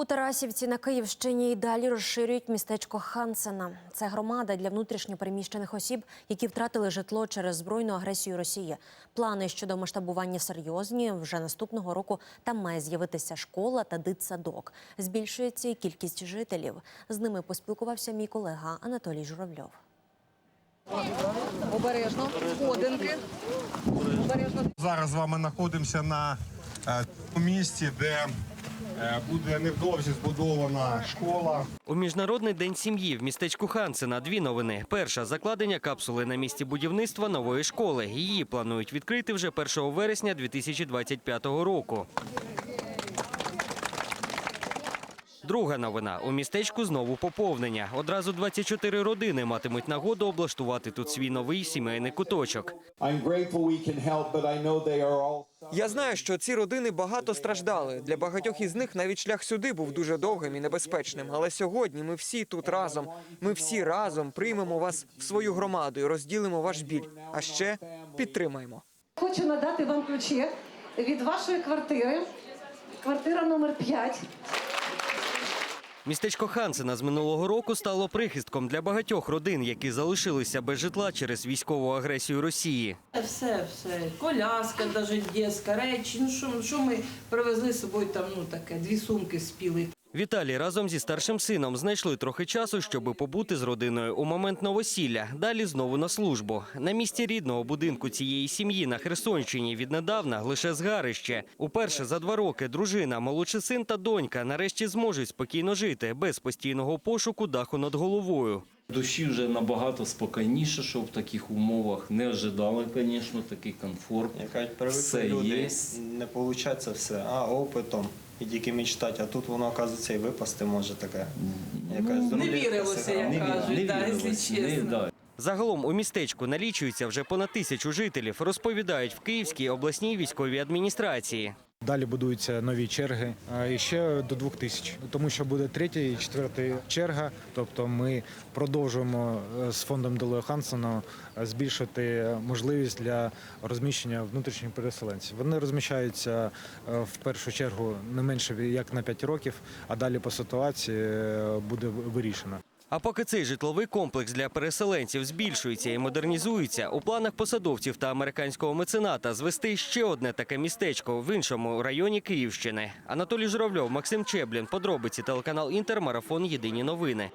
У Тарасівці на Київщині й далі розширюють містечко Хансена. Це громада для внутрішньопереміщених осіб, які втратили житло через збройну агресію Росії. Плани щодо масштабування серйозні. Вже наступного року там має з'явитися школа та дитсадок. Збільшується і кількість жителів. З ними поспілкувався мій колега Анатолій Журавльов. Обережно, сходинки. Обережно. Зараз з вами знаходимося на е, місці, де буде невдовзі збудована школа. У міжнародний день сім'ї в містечку Хансена дві новини. Перша закладення капсули на місці будівництва нової школи. Її планують відкрити вже 1 вересня 2025 року. Друга новина у містечку знову поповнення. Одразу 24 родини матимуть нагоду облаштувати тут свій новий сімейний куточок. Я знаю, що ці родини багато страждали. Для багатьох із них навіть шлях сюди був дуже довгим і небезпечним. Але сьогодні ми всі тут разом. Ми всі разом приймемо вас в свою громаду і розділимо ваш біль. А ще підтримаємо. Хочу надати вам ключі від вашої квартири. Квартира номер 5. Містечко Хансена з минулого року стало прихистком для багатьох родин, які залишилися без житла через військову агресію Росії. Все, все. Коляска, навіть дітська, речі. Ну що, що ми привезли з собою там, ну таке, дві сумки спіли. Віталій разом зі старшим сином знайшли трохи часу, щоб побути з родиною у момент новосілля. Далі знову на службу. На місці рідного будинку цієї сім'ї на Херсонщині віднедавна лише згарище. Уперше за два роки дружина, молодший син та донька нарешті зможуть спокійно жити без постійного пошуку даху над головою. Душі вже набагато спокійніше, що в таких умовах не ожидали, звісно, такий комфорт. Яка Все люди, є. не виходить все, а опитом. І тільки мечтати, а тут воно, оказується, і випасти може таке. Якась Не вірилося, як Не, кажуть, не да, якщо чесно. Загалом у містечку налічується вже понад тисячу жителів, розповідають в Київській обласній військовій адміністрації. Далі будуються нові черги і ще до двох тисяч, тому що буде третя і четверта черга. Тобто ми продовжуємо е, з фондом Делою Хансона е, збільшити можливість для розміщення внутрішніх переселенців. Вони розміщаються е, в першу чергу не менше як на 5 років, а далі по ситуації буде вирішено. А поки цей житловий комплекс для переселенців збільшується і модернізується, у планах посадовців та американського мецената звести ще одне таке містечко в іншому районі Київщини. Анатолій Журавльов, Максим Чеблін. Подробиці телеканал Інтермарафон Єдині новини.